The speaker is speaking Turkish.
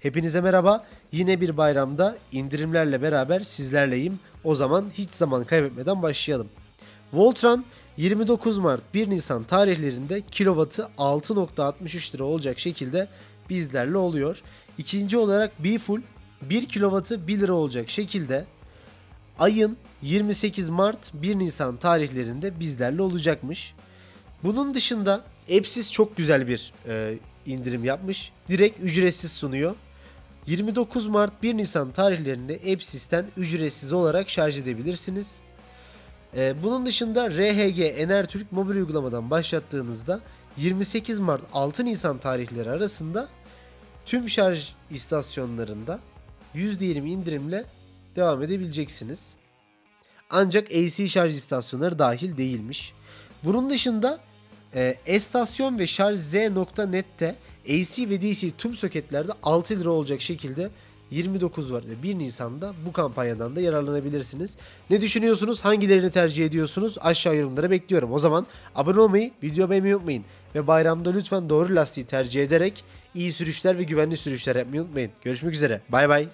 Hepinize merhaba. Yine bir bayramda indirimlerle beraber sizlerleyim. O zaman hiç zaman kaybetmeden başlayalım. Voltran 29 Mart 1 Nisan tarihlerinde kilovatı 6.63 lira olacak şekilde bizlerle oluyor. İkinci olarak Bfull 1 kilovatı 1 lira olacak şekilde ayın 28 Mart 1 Nisan tarihlerinde bizlerle olacakmış. Bunun dışında Epsis çok güzel bir e, indirim yapmış. Direkt ücretsiz sunuyor. 29 Mart 1 Nisan tarihlerinde Epsis'ten ücretsiz olarak şarj edebilirsiniz. E, bunun dışında RHG Enertürk mobil uygulamadan başlattığınızda 28 Mart 6 Nisan tarihleri arasında tüm şarj istasyonlarında %20 indirimle devam edebileceksiniz. Ancak AC şarj istasyonları dahil değilmiş. Bunun dışında e, estasyon ve şarj z.net'te AC ve DC tüm soketlerde 6 lira olacak şekilde 29 var ve 1 Nisan'da bu kampanyadan da yararlanabilirsiniz. Ne düşünüyorsunuz? Hangilerini tercih ediyorsunuz? Aşağı yorumlara bekliyorum. O zaman abone olmayı, video beğenmeyi unutmayın. Ve bayramda lütfen doğru lastiği tercih ederek iyi sürüşler ve güvenli sürüşler yapmayı unutmayın. Görüşmek üzere. Bay bay.